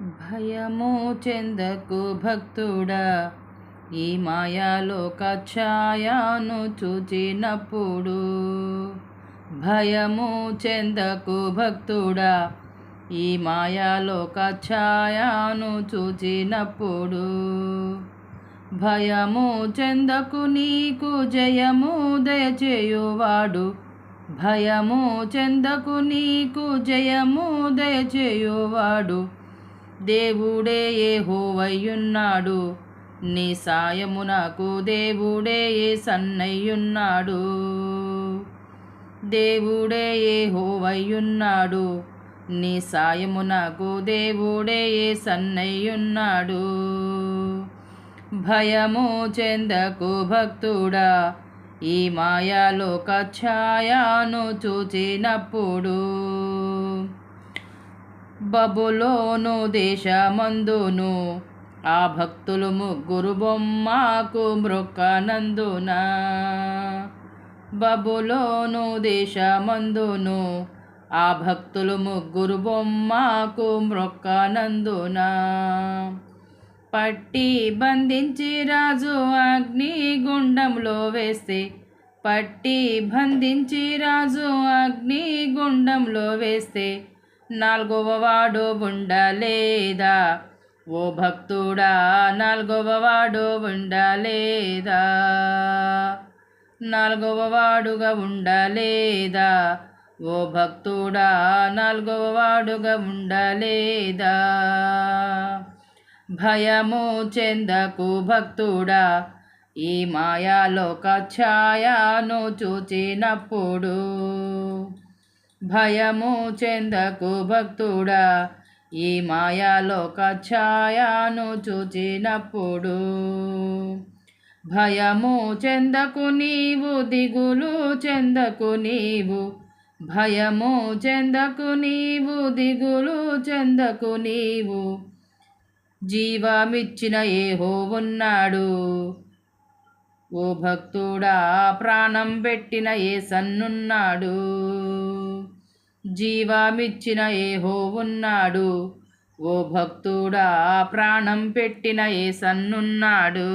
భయము చెందకు భక్తుడా. ఈ మాయాలోక ఛాయాను చూచినప్పుడు భయము చెందకు భక్తుడా. ఈ మాయాలోక ఛాయాను చూచినప్పుడు భయము చెందకు నీకు జయము దయచేయువాడు. భయము చెందకు నీకు జయము దయచేయువాడు. దేవుడే ఏ హోవయ్యున్నాడు నీ సాయము నాకు దేవుడే ఏ సన్నయ్యున్నాడు. దేవుడే ఏ హోవయ్యున్నాడు నీ సాయము నాకు దేవుడే ఏ సన్నయ్యున్నాడు. భయము చెందకు భక్తుడా ఈ మాయాలోక ఛాయాను చూచినప్పుడు బబులోను దేశమందును ఆ భక్తులు ముగ్గురు బొమ్మకు మృక్కనందున. బబులోను దేశమందును ఆ భక్తులు ముగ్గురు బొమ్మకు మృక్కనందున. పట్టి బంధించి రాజు అగ్ని గుండంలో వేస్తే పట్టి బంధించి రాజు అగ్ని గుండంలో వేస్తే నాలుగవ వాడు ఉండలేదా? ఓ భక్తుడా నాలుగవ వాడు ఉండలేదా? నాలుగవ వాడుగా ఉండలేదా? ఓ భక్తుడా నాలుగవ వాడుగా ఉండలేదా? భయము చెందకు భక్తుడా ఈ మాయాలోక ఛాయాను చూచినప్పుడు భయము చెందకు భక్తుడా ఈ మాయాలోక ఛాయాను చూచినప్పుడు. భయము చెందకు నీవు దిగులు చెందకు నీవు. భయము చెందకు నీవు దిగులు చెందకు నీవు. జీవమిచ్చిన ఏహో ఉన్నాడు. ఓ భక్తుడా ప్రాణం పెట్టిన ఏ సన్నున్నాడు? జీవమిచ్చిన ఏహో ఉన్నాడు ఓ భక్తుడా ప్రాణం పెట్టిన ఏ సన్నున్నాడు?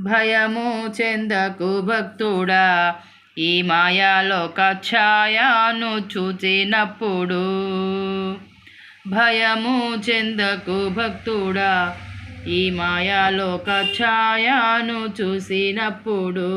భయము చెందకు భక్తుడా ఈ మాయాలోక ఛాయాను చూచినప్పుడు. భయము చెందకు భక్తుడా ఈ మాయాలోక ఛాయాను చూసినప్పుడు.